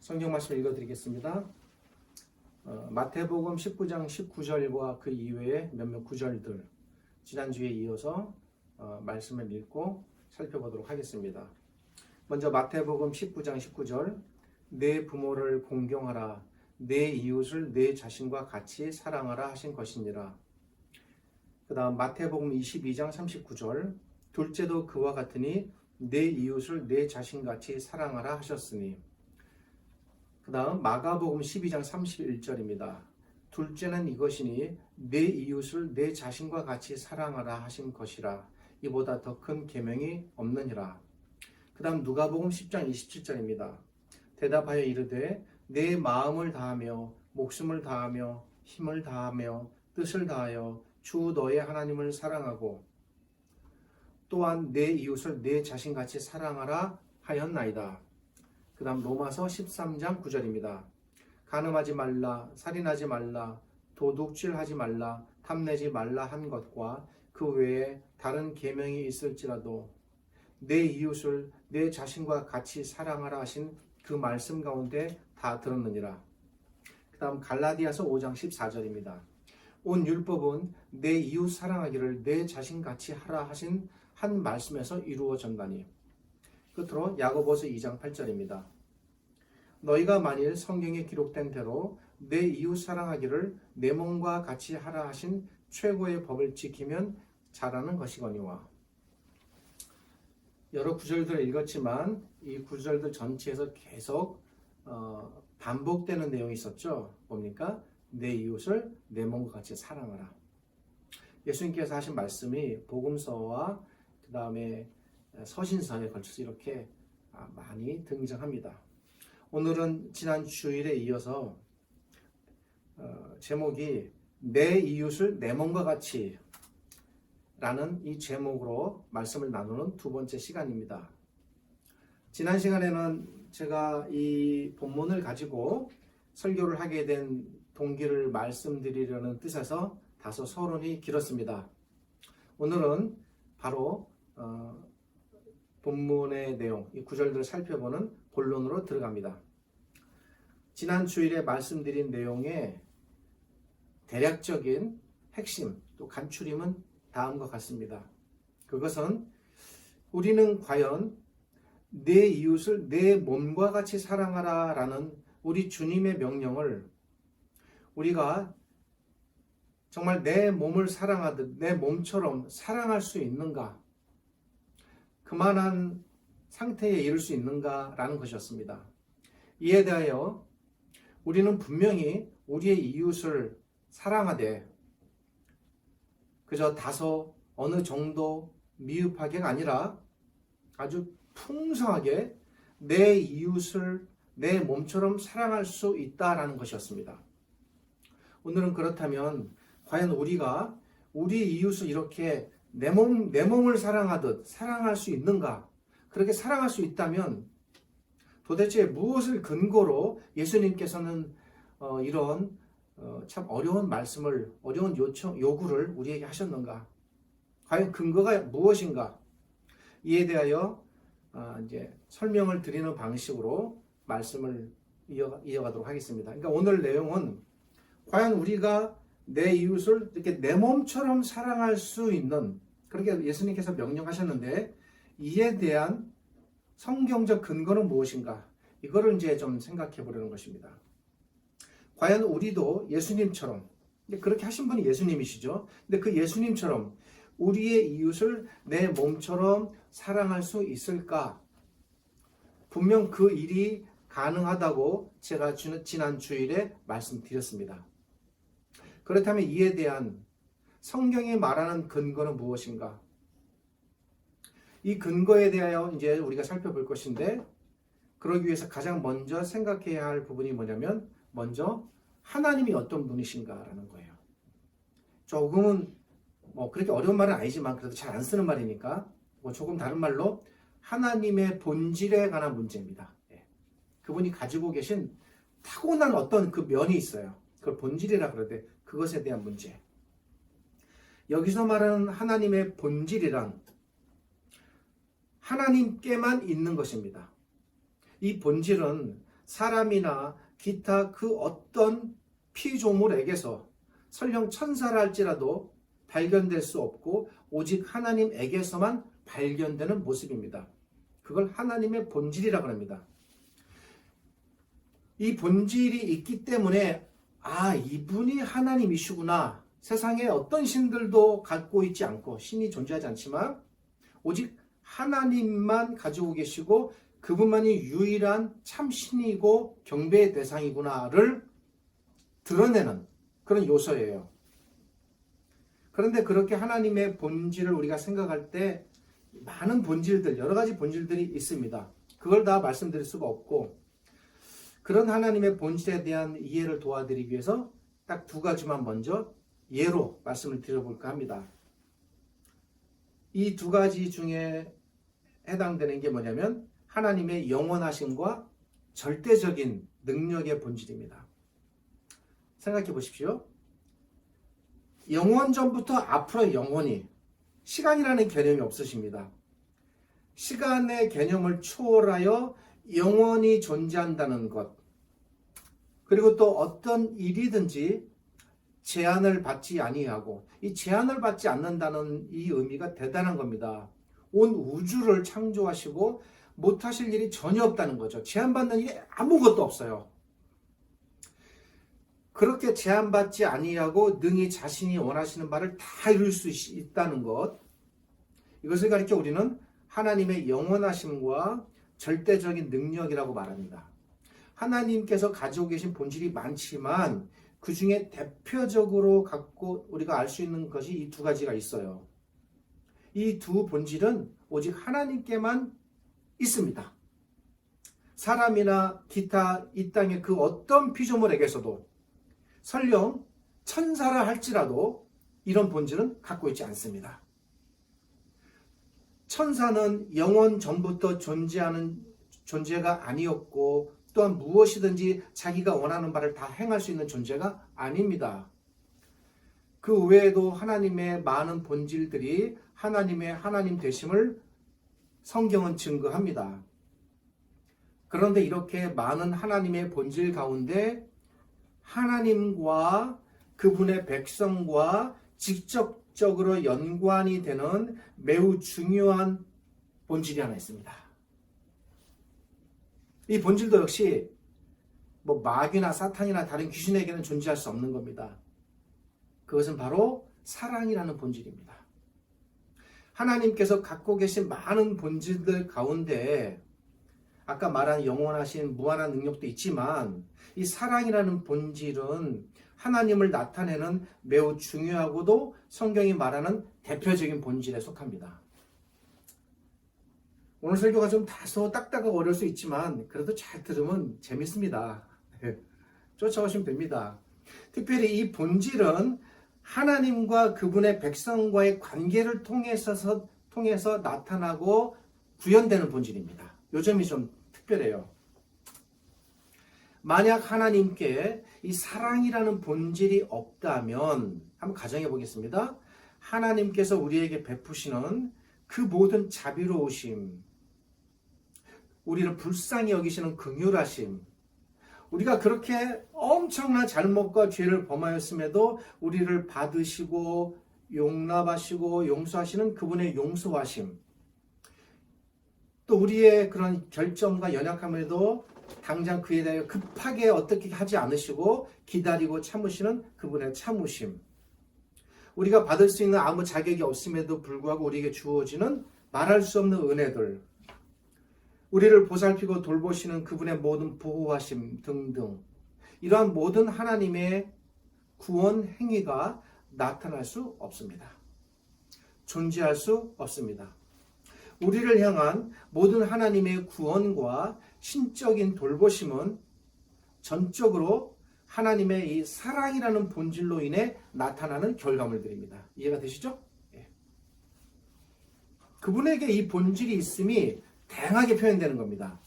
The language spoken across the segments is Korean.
성경 말씀 읽어드리겠습니다. 어, 마태복음 19장 19절과 그 이외의 몇몇 구절들 지난주에 이어서 어, 말씀을 읽고 살펴보도록 하겠습니다. 먼저 마태복음 19장 19절 내 부모를 공경하라 내 이웃을 내 자신과 같이 사랑하라 하신 것이니라. 그 다음 마태복음 22장 39절 둘째도 그와 같으니 내 이웃을 내 자신같이 사랑하라 하셨으니 그 다음 마가복음 12장 31절입니다. 둘째는 이것이니 내 이웃을 내 자신과 같이 사랑하라 하신 것이라 이보다 더 큰 계명이 없느니라. 그 다음 누가복음 10장 27절입니다. 대답하여 이르되 내 마음을 다하며 목숨을 다하며 힘을 다하며 뜻을 다하여 주 너의 하나님을 사랑하고 또한 내 이웃을 내 자신같이 사랑하라 하였나이다. 그 다음 로마서 13장 9절입니다. 간음하지 말라, 살인하지 말라, 도둑질하지 말라, 탐내지 말라 한 것과 그 외에 다른 계명이 있을지라도 내 이웃을 내 자신과 같이 사랑하라 하신 그 말씀 가운데 다 들었느니라. 그 다음 갈라디아서 5장 14절입니다. 온 율법은 내 이웃 사랑하기를 내 자신같이 하라 하신 한 말씀에서 이루어졌나니. 끝으로 야고보서 2장 8절입니다. 너희가 만일 성경에 기록된 대로 내 이웃 사랑하기를 내 몸과 같이 하라 하신 최고의 법을 지키면 잘하는 것이거니와. 여러 구절들을 읽었지만 이 구절들 전체에서 계속 어, 반복되는 내용이 있었죠. 뭡니까? 내 이웃을 내 몸과 같이 사랑하라. 예수님께서 하신 말씀이 복음서와 그 다음에 서신서에 걸쳐서 이렇게 아, 많이 등장합니다. 오늘은 지난 주일에 이어서 어, 제목이 내 이웃을 내 몸과 같이 라는 이 제목으로 말씀을 나누는 두 번째 시간입니다. 지난 시간에는 제가 이 본문을 가지고 설교를 하게 된 동기를 말씀드리려는 뜻에서 다소 서론이 길었습니다. 오늘은 바로 어, 본문의 내용, 이 구절들을 살펴보는 본론으로 들어갑니다. 지난 주일에 말씀드린 내용의 대략적인 핵심 또 간추림은 다음과 같습니다. 그것은 우리는 과연 내 이웃을 내 몸과 같이 사랑하라 라는 우리 주님의 명령을 우리가 정말 내 몸을 사랑하듯 내 몸처럼 사랑할 수 있는가? 그만한 상태에 이를 수 있는가라는 것이었습니다. 이에 대하여 우리는 분명히 우리의 이웃을 사랑하되 그저 다소 어느 정도 미흡하게가 아니라 아주 풍성하게 내 이웃을 내 몸처럼 사랑할 수 있다라는 것이었습니다. 오늘은 그렇다면 과연 우리가 우리 이웃을 이렇게 내 몸, 내 몸을 사랑하듯 사랑할 수 있는가? 그렇게 사랑할 수 있다면 도대체 무엇을 근거로 예수님께서는 어, 이런 어, 참 어려운 말씀을, 어려운 요청, 요구를 우리에게 하셨는가? 과연 근거가 무엇인가? 이에 대하여 어, 이제 설명을 드리는 방식으로 말씀을 이어, 이어가도록 하겠습니다. 그러니까 오늘 내용은 과연 우리가 내 이웃을 이렇게 내 몸처럼 사랑할 수 있는 그렇게 예수님께서 명령하셨는데 이에 대한 성경적 근거는 무엇인가? 이거를 이제 좀 생각해 보려는 것입니다. 과연 우리도 예수님처럼 그렇게 하신 분이 예수님이시죠. 근데 그 예수님처럼 우리의 이웃을 내 몸처럼 사랑할 수 있을까? 분명 그 일이 가능하다고 제가 지난 주일에 말씀드렸습니다. 그렇다면 이에 대한 성경이 말하는 근거는 무엇인가? 이 근거에 대하여 이제 우리가 살펴볼 것인데, 그러기 위해서 가장 먼저 생각해야 할 부분이 뭐냐면, 먼저 하나님이 어떤 분이신가라는 거예요. 조금은 뭐 그렇게 어려운 말은 아니지만 그래도 잘 안 쓰는 말이니까 뭐 조금 다른 말로 하나님의 본질에 관한 문제입니다. 예. 그분이 가지고 계신 타고난 어떤 그 면이 있어요. 그걸 본질이라 그러는데 그것에 대한 문제. 여기서 말하는 하나님의 본질이란 하나님께만 있는 것입니다. 이 본질은 사람이나 기타 그 어떤 피조물에게서 설령 천사라 할지라도 발견될 수 없고 오직 하나님에게서만 발견되는 모습입니다. 그걸 하나님의 본질이라고 합니다. 이 본질이 있기 때문에 아 이분이 하나님이시구나 세상에 어떤 신들도 갖고 있지 않고 신이 존재하지 않지만 오직 하나님만 가지고 계시고 그분만이 유일한 참 신이고 경배의 대상이구나를 드러내는 그런 요소예요. 그런데 그렇게 하나님의 본질을 우리가 생각할 때 많은 본질들, 여러 가지 본질들이 있습니다. 그걸 다 말씀드릴 수가 없고 그런 하나님의 본질에 대한 이해를 도와드리기 위해서 딱 두 가지만 먼저 예로 말씀을 드려볼까 합니다. 이 두 가지 중에 해당되는 게 뭐냐면 하나님의 영원하심과 절대적인 능력의 본질입니다. 생각해 보십시오. 영원 전부터 앞으로 영원히 시간이라는 개념이 없으십니다. 시간의 개념을 초월하여 영원히 존재한다는 것. 그리고 또 어떤 일이든지 제한을 받지 아니하고 이 제한을 받지 않는다는 이 의미가 대단한 겁니다. 온 우주를 창조하시고 못하실 일이 전혀 없다는 거죠. 제한받는 일이 아무것도 없어요. 그렇게 제한받지 아니하고 능히 자신이 원하시는 바를 다 이룰 수 있다는 것. 이것을 가리켜 우리는 하나님의 영원하심과 절대적인 능력이라고 말합니다. 하나님께서 가지고 계신 본질이 많지만 그 중에 대표적으로 갖고 우리가 알 수 있는 것이 이 두 가지가 있어요. 이 두 본질은 오직 하나님께만 있습니다. 사람이나 기타 이 땅의 그 어떤 피조물에게서도 설령 천사라 할지라도 이런 본질은 갖고 있지 않습니다. 천사는 영원 전부터 존재하는 존재가 아니었고 또한 무엇이든지 자기가 원하는 바를 다 행할 수 있는 존재가 아닙니다. 그 외에도 하나님의 많은 본질들이 하나님의 하나님 되심을 성경은 증거합니다. 그런데 이렇게 많은 하나님의 본질 가운데 하나님과 그분의 백성과 직접적으로 연관이 되는 매우 중요한 본질이 하나 있습니다. 이 본질도 역시 뭐 마귀나 사탄이나 다른 귀신에게는 존재할 수 없는 겁니다. 그것은 바로 사랑이라는 본질입니다. 하나님께서 갖고 계신 많은 본질들 가운데 아까 말한 영원하신 무한한 능력도 있지만 이 사랑이라는 본질은 하나님을 나타내는 매우 중요하고도 성경이 말하는 대표적인 본질에 속합니다. 오늘 설교가 좀 다소 딱딱하고 어려울 수 있지만 그래도 잘 들으면 재밌습니다. 쫓아오시면 됩니다. 특별히 이 본질은 하나님과 그분의 백성과의 관계를 통해서 통해서 나타나고 구현되는 본질입니다. 요 점이 좀 특별해요. 만약 하나님께 이 사랑이라는 본질이 없다면 한번 가정해 보겠습니다. 하나님께서 우리에게 베푸시는 그 모든 자비로우심, 우리를 불쌍히 여기시는 긍휼하심, 우리가 그렇게 엄청난 잘못과 죄를 범하였음에도 우리를 받으시고 용납하시고 용서하시는 그분의 용서하심, 또 우리의 그런 결점과 연약함에도 당장 그에 대해 급하게 어떻게 하지 않으시고 기다리고 참으시는 그분의 참으심. 우리가 받을 수 있는 아무 자격이 없음에도 불구하고 우리에게 주어지는 말할 수 없는 은혜들. 우리를 보살피고 돌보시는 그분의 모든 보호하심 등등. 이러한 모든 하나님의 구원 행위가 나타날 수 없습니다. 존재할 수 없습니다. 우리를 향한 모든 하나님의 구원과 신적인 돌보심은 전적으로 하나님의 이 사랑이라는 본질로 인해 나타나는 결과물들입니다. 이해가 되시죠? 예. 그분에게 이 본질이 있음이 다양하게 표현되는 겁니다.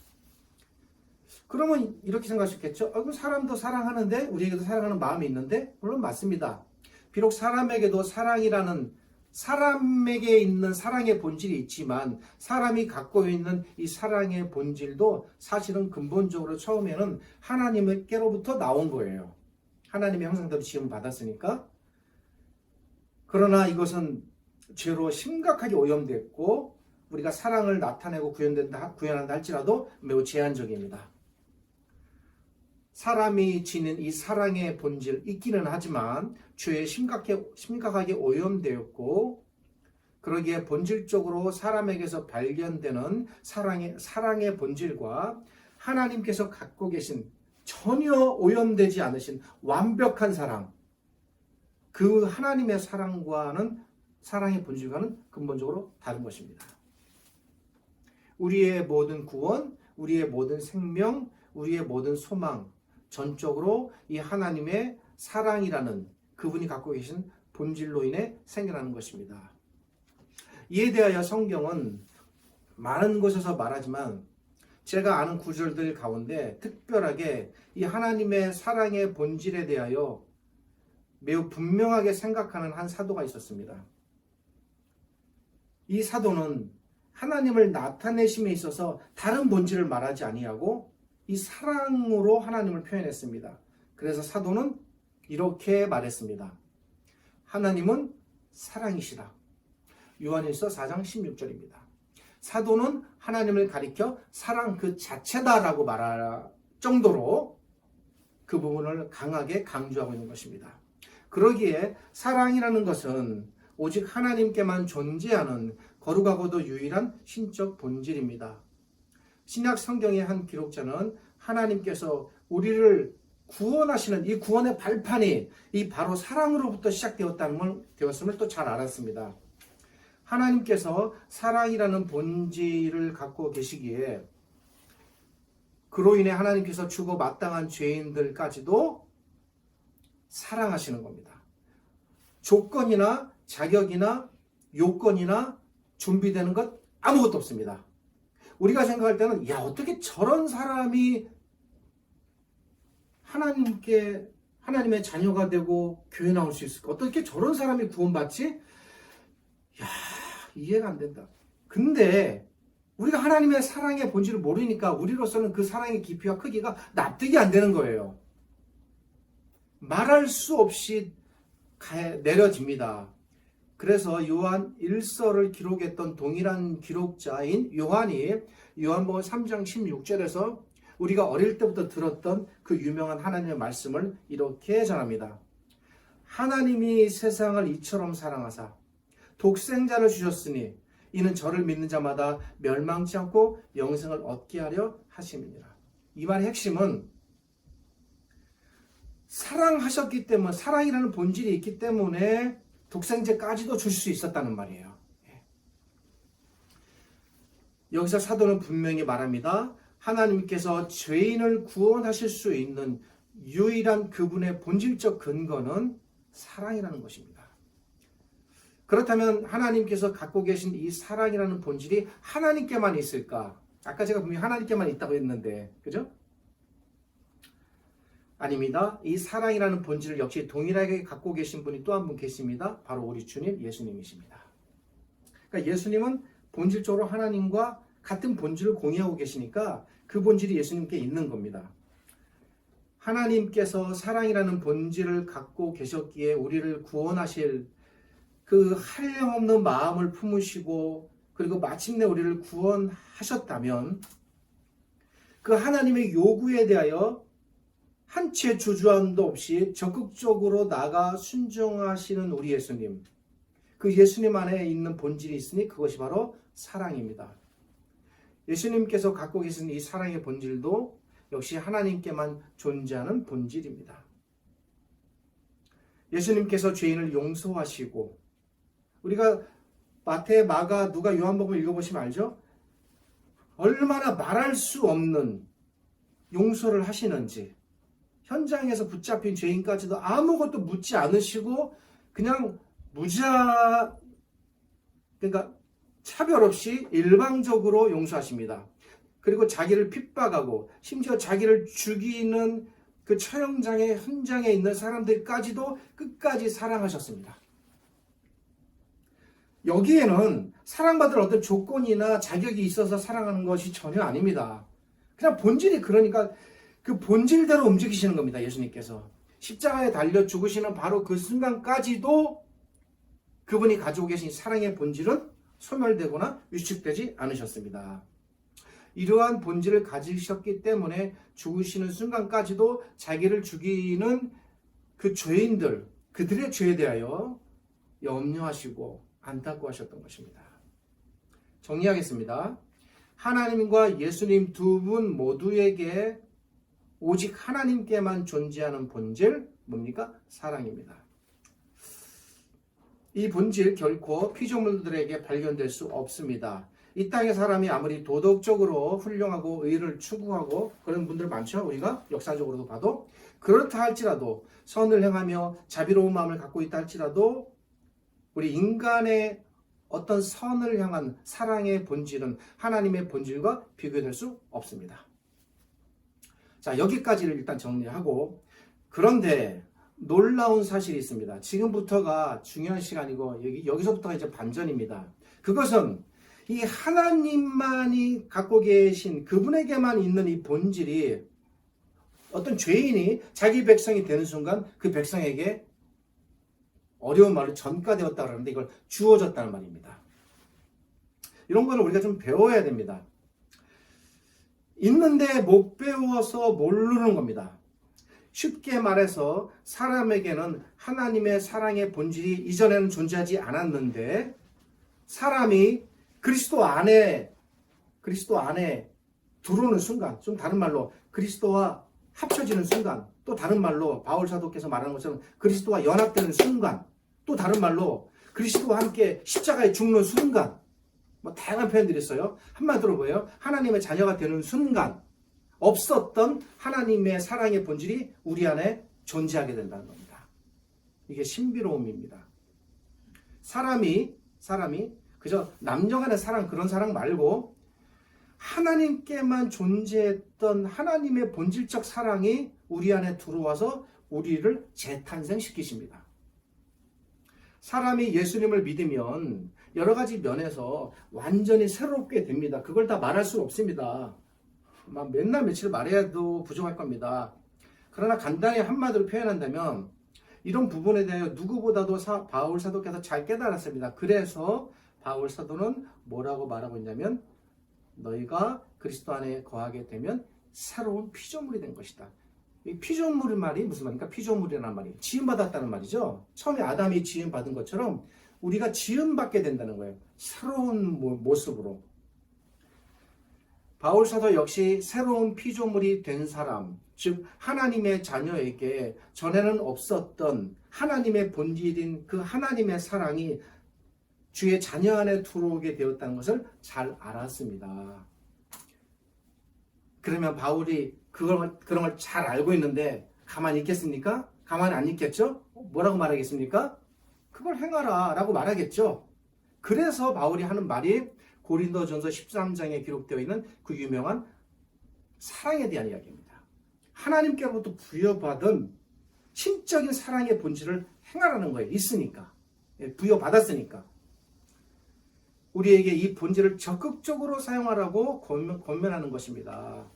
그러면 이렇게 생각하셨겠죠? 어, 사람도 사랑하는데 우리에게도 사랑하는 마음이 있는데 물론 맞습니다. 비록 사람에게도 사랑이라는 사람에게 있는 사랑의 본질이 있지만 사람이 갖고 있는 이 사랑의 본질도 사실은 근본적으로 처음에는 하나님께로부터 나온 거예요. 하나님의 형상대로 지음 받았으니까. 그러나 이것은 죄로 심각하게 오염됐고 우리가 사랑을 나타내고 구현된다, 구현한다 할지라도 매우 제한적입니다. 사람이 지닌 이 사랑의 본질 있기는 하지만 죄에 심각하게, 심각하게 오염되었고 그러기에 본질적으로 사람에게서 발견되는 사랑의, 사랑의 본질과 하나님께서 갖고 계신 전혀 오염되지 않으신 완벽한 사랑 그 하나님의 사랑과는 사랑의 본질과는 근본적으로 다른 것입니다. 우리의 모든 구원, 우리의 모든 생명, 우리의 모든 소망, 전적으로 이 하나님의 사랑이라는 그분이 갖고 계신 본질로 인해 생겨나는 것입니다. 이에 대하여 성경은 많은 곳에서 말하지만 제가 아는 구절들 가운데 특별하게 이 하나님의 사랑의 본질에 대하여 매우 분명하게 생각하는 한 사도가 있었습니다. 이 사도는 하나님을 나타내심에 있어서 다른 본질을 말하지 아니하고 이 사랑으로 하나님을 표현했습니다. 그래서 사도는 이렇게 말했습니다. 하나님은 사랑이시라. 요한일서 4장 16절입니다. 사도는 하나님을 가리켜 사랑 그 자체다라고 말할 정도로 그 부분을 강하게 강조하고 있는 것입니다. 그러기에 사랑이라는 것은 오직 하나님께만 존재하는 거룩하고도 유일한 신적 본질입니다. 신약 성경의 한 기록자는 하나님께서 우리를 구원하시는 이 구원의 발판이 이 바로 사랑으로부터 시작되었다는 걸 되었음을 또 잘 알았습니다. 하나님께서 사랑이라는 본질을 갖고 계시기에 그로 인해 하나님께서 주고 마땅한 죄인들까지도 사랑하시는 겁니다. 조건이나 자격이나 요건이나 준비되는 것 아무것도 없습니다. 우리가 생각할 때는 야 어떻게 저런 사람이 하나님께 하나님의 자녀가 되고 교회 나올 수 있을까? 어떻게 저런 사람이 구원받지? 야 이해가 안 된다. 근데 우리가 하나님의 사랑의 본질을 모르니까 우리로서는 그 사랑의 깊이와 크기가 납득이 안 되는 거예요. 말할 수 없이 내려집니다. 그래서 요한 1서를 기록했던 동일한 기록자인 요한이 요한복음 3장 16절에서 우리가 어릴 때부터 들었던 그 유명한 하나님의 말씀을 이렇게 전합니다. 하나님이 세상을 이처럼 사랑하사 독생자를 주셨으니 이는 저를 믿는 자마다 멸망치 않고 영생을 얻게 하려 하심이니라. 이 말의 핵심은 사랑하셨기 때문에 사랑이라는 본질이 있기 때문에 독생제까지도 줄수 있었다는 말이에요. 예. 여기서 사도는 분명히 말합니다. 하나님께서 죄인을 구원하실 수 있는 유일한 그분의 본질적 근거는 사랑이라는 것입니다. 그렇다면 하나님께서 갖고 계신 이 사랑이라는 본질이 하나님께만 있을까? 아까 제가 분명히 하나님께만 있다고 했는데, 그죠? 아닙니다. 이 사랑이라는 본질을 역시 동일하게 갖고 계신 분이 또 한 분 계십니다. 바로 우리 주님 예수님이십니다. 그러니까 예수님은 본질적으로 하나님과 같은 본질을 공유하고 계시니까 그 본질이 예수님께 있는 겁니다. 하나님께서 사랑이라는 본질을 갖고 계셨기에 우리를 구원하실 그 한량없는 마음을 품으시고 그리고 마침내 우리를 구원하셨다면 그 하나님의 요구에 대하여 한치의 주저함도 없이 적극적으로 나가 순종하시는 우리 예수님. 그 예수님 안에 있는 본질이 있으니 그것이 바로 사랑입니다. 예수님께서 갖고 계신 이 사랑의 본질도 역시 하나님께만 존재하는 본질입니다. 예수님께서 죄인을 용서하시고 우리가 마태, 마가, 누가 요한복음 읽어보시면 알죠? 얼마나 말할 수 없는 용서를 하시는지 현장에서 붙잡힌 죄인까지도 아무것도 묻지 않으시고 그냥 무자 그러니까 차별 없이 일방적으로 용서하십니다. 그리고 자기를 핍박하고 심지어 자기를 죽이는 그 촬영장의 현장에 있는 사람들까지도 끝까지 사랑하셨습니다. 여기에는 사랑받을 어떤 조건이나 자격이 있어서 사랑하는 것이 전혀 아닙니다. 그냥 본질이 그러니까 그 본질대로 움직이시는 겁니다. 예수님께서. 십자가에 달려 죽으시는 바로 그 순간까지도 그분이 가지고 계신 사랑의 본질은 소멸되거나 위축되지 않으셨습니다. 이러한 본질을 가지셨기 때문에 죽으시는 순간까지도 자기를 죽이는 그 죄인들, 그들의 죄에 대하여 염려하시고 안타까워하셨던 것입니다. 정리하겠습니다. 하나님과 예수님 두 분 모두에게 오직 하나님께만 존재하는 본질 뭡니까? 사랑입니다. 이 본질 결코 피조물들에게 발견될 수 없습니다. 이 땅의 사람이 아무리 도덕적으로 훌륭하고 의를 추구하고 그런 분들 많죠. 우리가 역사적으로도 봐도 그렇다 할지라도 선을 행하며 자비로운 마음을 갖고 있다 할지라도 우리 인간의 어떤 선을 향한 사랑의 본질은 하나님의 본질과 비교될 수 없습니다. 자, 여기까지를 일단 정리하고 그런데 놀라운 사실이 있습니다. 지금부터가 중요한 시간이고 여기 여기서부터가 이제 반전입니다. 그것은 이 하나님만이 갖고 계신 그분에게만 있는 이 본질이 어떤 죄인이 자기 백성이 되는 순간 그 백성에게 어려운 말로 전가되었다 그러는데 이걸 주어졌다는 말입니다. 이런 거는 우리가 좀 배워야 됩니다. 있는데 못 배워서 모르는 겁니다. 쉽게 말해서 사람에게는 하나님의 사랑의 본질이 이전에는 존재하지 않았는데 사람이 그리스도 안에 그리스도 안에 들어오는 순간 좀 다른 말로 그리스도와 합쳐지는 순간 또 다른 말로 바울 사도께서 말하는 것처럼 그리스도와 연합되는 순간 또 다른 말로 그리스도와 함께 십자가에 죽는 순간 뭐 다양한 표현들이 있어요. 한마디 들어보요. 하나님의 자녀가 되는 순간 없었던 하나님의 사랑의 본질이 우리 안에 존재하게 된다는 겁니다. 이게 신비로움입니다. 사람이 사람이 그저 남녀 간의 사랑 그런 사랑 말고 하나님께만 존재했던 하나님의 본질적 사랑이 우리 안에 들어와서 우리를 재탄생시키십니다. 사람이 예수님을 믿으면 여러 가지 면에서 완전히 새롭게 됩니다. 그걸 다 말할 수 없습니다. 막 맨날 며칠 말해도 부족할 겁니다. 그러나 간단히 한마디로 표현한다면 이런 부분에 대하여 누구보다도 사, 바울 사도께서 잘 깨달았습니다. 그래서 바울 사도는 뭐라고 말하고 있냐면 너희가 그리스도 안에 거하게 되면 새로운 피조물이 된 것이다. 이 피조물의 말이 무슨 말입니까? 피조물이라는 말이 지음받았다는 말이죠. 처음에 아담이 지음받은 것처럼 우리가 지음받게 된다는 거예요. 새로운 모습으로. 바울 사도 역시 새로운 피조물이 된 사람, 즉 하나님의 자녀에게 전에는 없었던 하나님의 본질인 그 하나님의 사랑이 주의 자녀 안에 들어오게 되었다는 것을 잘 알았습니다. 그러면 바울이 그걸, 그런 걸 잘 알고 있는데 가만히 있겠습니까? 가만히 안 있겠죠? 뭐라고 말하겠습니까? 그걸 행하라 라고 말하겠죠. 그래서 바울이 하는 말이 고린도전서 13장에 기록되어 있는 그 유명한 사랑에 대한 이야기입니다. 하나님께로부터 부여받은 신적인 사랑의 본질을 행하라는 거예요. 있으니까. 예, 부여받았으니까. 우리에게 이 본질을 적극적으로 사용하라고 권면 하는 것입니다.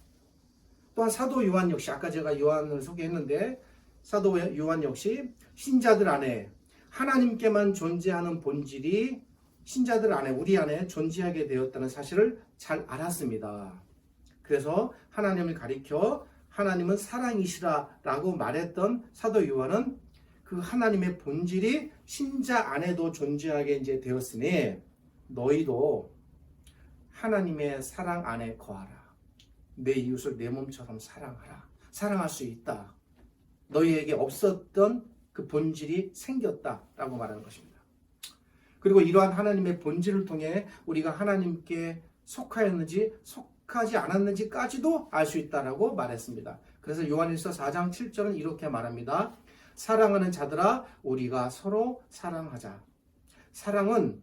또한 사도 요한 역시 아까 제가 요한을 소개했는데 사도 요한 역시 신자들 안에 하나님께만 존재하는 본질이 신자들 안에 우리 안에 존재하게 되었다는 사실을 잘 알았습니다. 그래서 하나님을 가리켜 하나님은 사랑이시라라고 말했던 사도 요한은 그 하나님의 본질이 신자 안에도 존재하게 이제 되었으니 너희도 하나님의 사랑 안에 거하라. 내 이웃을 내 몸처럼 사랑하라. 사랑할 수 있다. 너희에게 없었던 그 본질이 생겼다라고 말하는 것입니다. 그리고 이러한 하나님의 본질을 통해 우리가 하나님께 속하였는지 속하지 않았는지까지도 알 수 있다라고 말했습니다. 그래서 요한일서 4장 7절은 이렇게 말합니다. 사랑하는 자들아 우리가 서로 사랑하자. 사랑은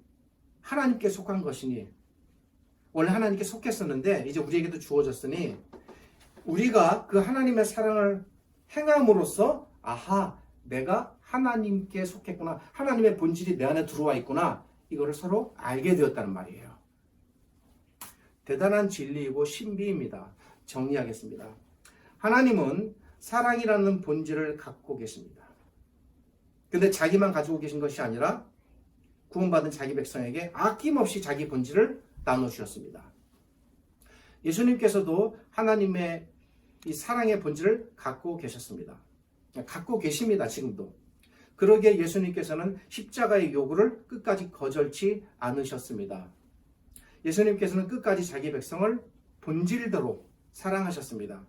하나님께 속한 것이니 원래 하나님께 속했었는데 이제 우리에게도 주어졌으니 우리가 그 하나님의 사랑을 행함으로써 아하 내가 하나님께 속했구나 하나님의 본질이 내 안에 들어와 있구나 이거를 서로 알게 되었다는 말이에요. 대단한 진리이고 신비입니다. 정리하겠습니다. 하나님은 사랑이라는 본질을 갖고 계십니다. 근데 자기만 가지고 계신 것이 아니라 구원받은 자기 백성에게 아낌없이 자기 본질을 나눠주셨습니다. 예수님께서도 하나님의 이 사랑의 본질을 갖고 계셨습니다. 갖고 계십니다, 지금도. 그러기에 예수님께서는 십자가의 요구를 끝까지 거절치 않으셨습니다. 예수님께서는 끝까지 자기 백성을 본질대로 사랑하셨습니다.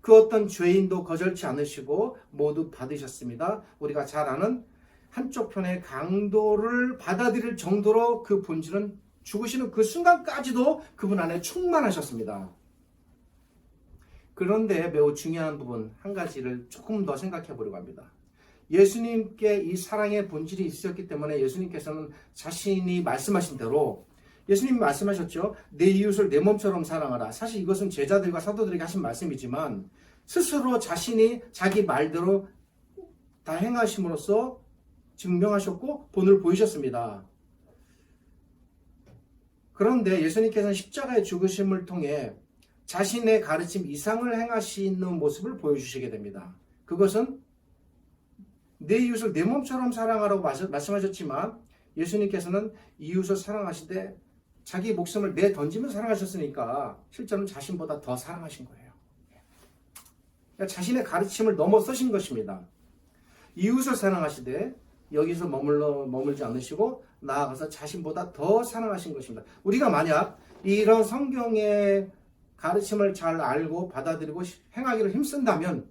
그 어떤 죄인도 거절치 않으시고 모두 받으셨습니다. 우리가 잘 아는 한쪽 편의 강도를 받아들일 정도로 그 본질은 죽으시는 그 순간까지도 그분 안에 충만하셨습니다. 그런데 매우 중요한 부분 한 가지를 조금 더 생각해 보려고 합니다. 예수님께 이 사랑의 본질이 있었기 때문에 예수님께서는 자신이 말씀하신 대로 예수님이 말씀하셨죠. 내 이웃을 내 몸처럼 사랑하라. 사실 이것은 제자들과 사도들에게 하신 말씀이지만 스스로 자신이 자기 말대로 다 행하심으로써 증명하셨고 본을 보이셨습니다. 그런데 예수님께서는 십자가의 죽으심을 통해 자신의 가르침 이상을 행하시는 모습을 보여주시게 됩니다. 그것은 내 이웃을 내 몸처럼 사랑하라고 말씀하셨지만 예수님께서는 이웃을 사랑하시되 자기 목숨을 내 던지면 사랑하셨으니까 실제로는 자신보다 더 사랑하신 거예요. 그러니까 자신의 가르침을 넘어서신 것입니다. 이웃을 사랑하시되 여기서 머물러 머물지 않으시고 나아가서 자신보다 더 사랑하신 것입니다. 우리가 만약 이런 성경의 가르침을 잘 알고 받아들이고 행하기를 힘쓴다면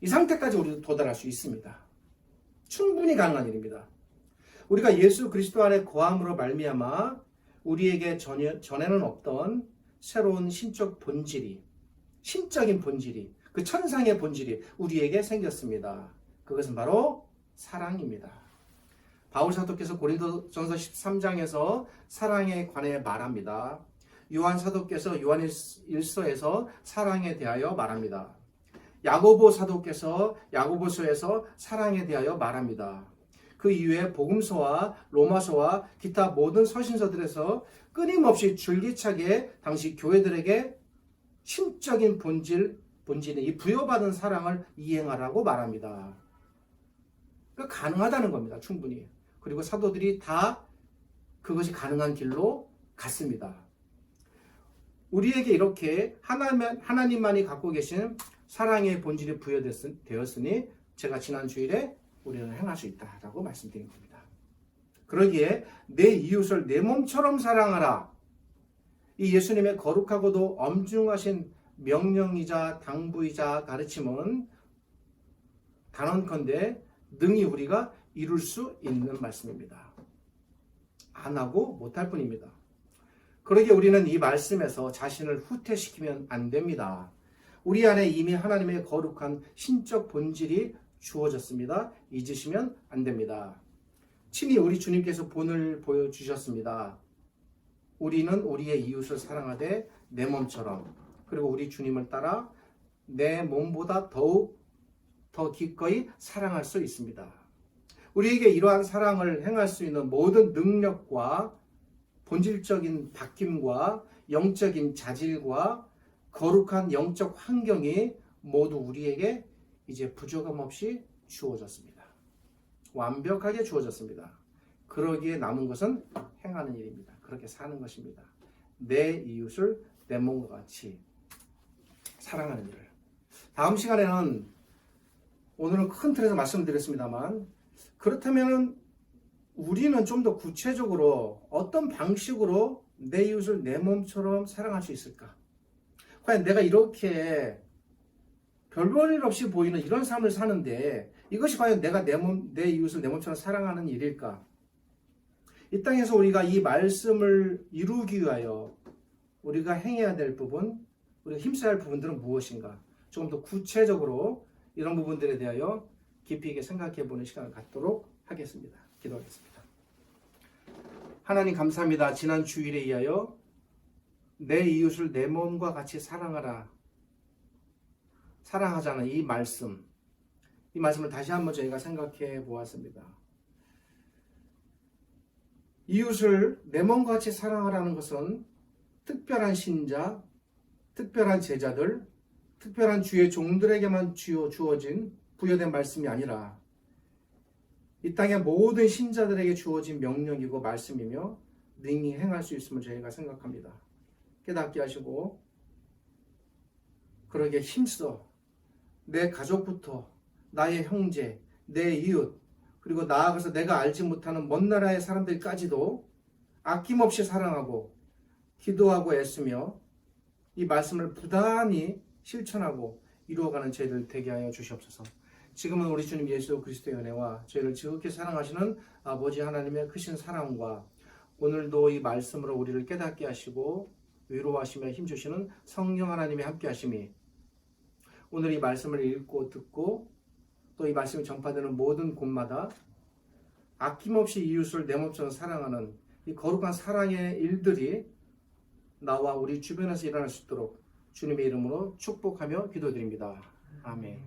이 상태까지 우리도 도달할 수 있습니다. 충분히 가능한 일입니다. 우리가 예수 그리스도 안에 거함으로 말미암아 우리에게 전혀, 전에는 없던 새로운 신적 본질이 신적인 본질이 그 천상의 본질이 우리에게 생겼습니다. 그것은 바로 사랑입니다. 바울 사도께서 고린도전서 13장에서 사랑에 관해 말합니다. 요한 사도께서 요한 1서에서 사랑에 대하여 말합니다. 야고보 사도께서 야고보서에서 사랑에 대하여 말합니다. 그 이후에 복음서와 로마서와 기타 모든 서신서들에서 끊임없이 줄기차게 당시 교회들에게 신적인 본질, 본질은 이 부여받은 사랑을 이행하라고 말합니다. 그 가능하다는 겁니다. 충분히. 그리고 사도들이 다 그것이 가능한 길로 갔습니다. 우리에게 이렇게 하나님, 하나님만이 갖고 계신 사랑의 본질이 부여되었으니 제가 지난 주일에 우리는 행할 수 있다라고 말씀드린 겁니다. 그러기에 내 이웃을 내 몸처럼 사랑하라. 이 예수님의 거룩하고도 엄중하신 명령이자 당부이자 가르침은 단언컨대 능히 우리가 이룰 수 있는 말씀입니다. 안 하고 못할 뿐입니다. 그러기에 우리는 이 말씀에서 자신을 후퇴시키면 안 됩니다. 우리 안에 이미 하나님의 거룩한 신적 본질이 주어졌습니다. 잊으시면 안 됩니다. 친히 우리 주님께서 본을 보여주셨습니다. 우리는 우리의 이웃을 사랑하되 내 몸처럼 그리고 우리 주님을 따라 내 몸보다 더욱 더 기꺼이 사랑할 수 있습니다. 우리에게 이러한 사랑을 행할 수 있는 모든 능력과 본질적인 바뀜과 영적인 자질과 거룩한 영적 환경이 모두 우리에게 이제 부족함 없이 주어졌습니다. 완벽하게 주어졌습니다. 그러기에 남은 것은 행하는 일입니다. 그렇게 사는 것입니다. 내 이웃을 내 몸과 같이 사랑하는 일을. 다음 시간에는 오늘은 큰 틀에서 말씀드렸습니다만 그렇다면 우리는 좀 더 구체적으로 어떤 방식으로 내 이웃을 내 몸처럼 사랑할 수 있을까? 과연 내가 이렇게 별 볼일 없이 보이는 이런 삶을 사는데 이것이 과연 내가 내 몸, 내 이웃을 내 몸처럼 사랑하는 일일까? 이 땅에서 우리가 이 말씀을 이루기 위하여 우리가 행해야 될 부분, 우리가 힘써야 할 부분들은 무엇인가? 조금 더 구체적으로 이런 부분들에 대하여 깊이 있게 생각해 보는 시간을 갖도록 하겠습니다. 기도하겠습니다. 하나님 감사합니다. 지난 주일에 이하여 내 이웃을 내 몸과 같이 사랑하라. 사랑하자는 이 말씀, 이 말씀을 다시 한번 저희가 생각해 보았습니다. 이웃을 내 몸과 같이 사랑하라는 것은 특별한 신자, 특별한 제자들, 특별한 주의 종들에게만 주어, 주어진 부여된 말씀이 아니라 이 땅의 모든 신자들에게 주어진 명령이고 말씀이며 능히 행할 수 있음을 저희가 생각합니다. 깨닫게 하시고 그러게 힘써 내 가족부터 나의 형제, 내 이웃 그리고 나아가서 내가 알지 못하는 먼 나라의 사람들까지도 아낌없이 사랑하고 기도하고 애쓰며 이 말씀을 부단히 실천하고 이루어가는 저희들 되게 하여 주시옵소서. 지금은 우리 주님 예수 그리스도의 은혜와 저희를 지극히 사랑하시는 아버지 하나님의 크신 사랑과 오늘도 이 말씀으로 우리를 깨닫게 하시고 위로하시며 힘주시는 성령 하나님의 함께 하심이 오늘 이 말씀을 읽고 듣고 또 이 말씀이 전파되는 모든 곳마다 아낌없이 이웃을 내 몸처럼 사랑하는 이 거룩한 사랑의 일들이 나와 우리 주변에서 일어날 수 있도록 주님의 이름으로 축복하며 기도드립니다. 아멘.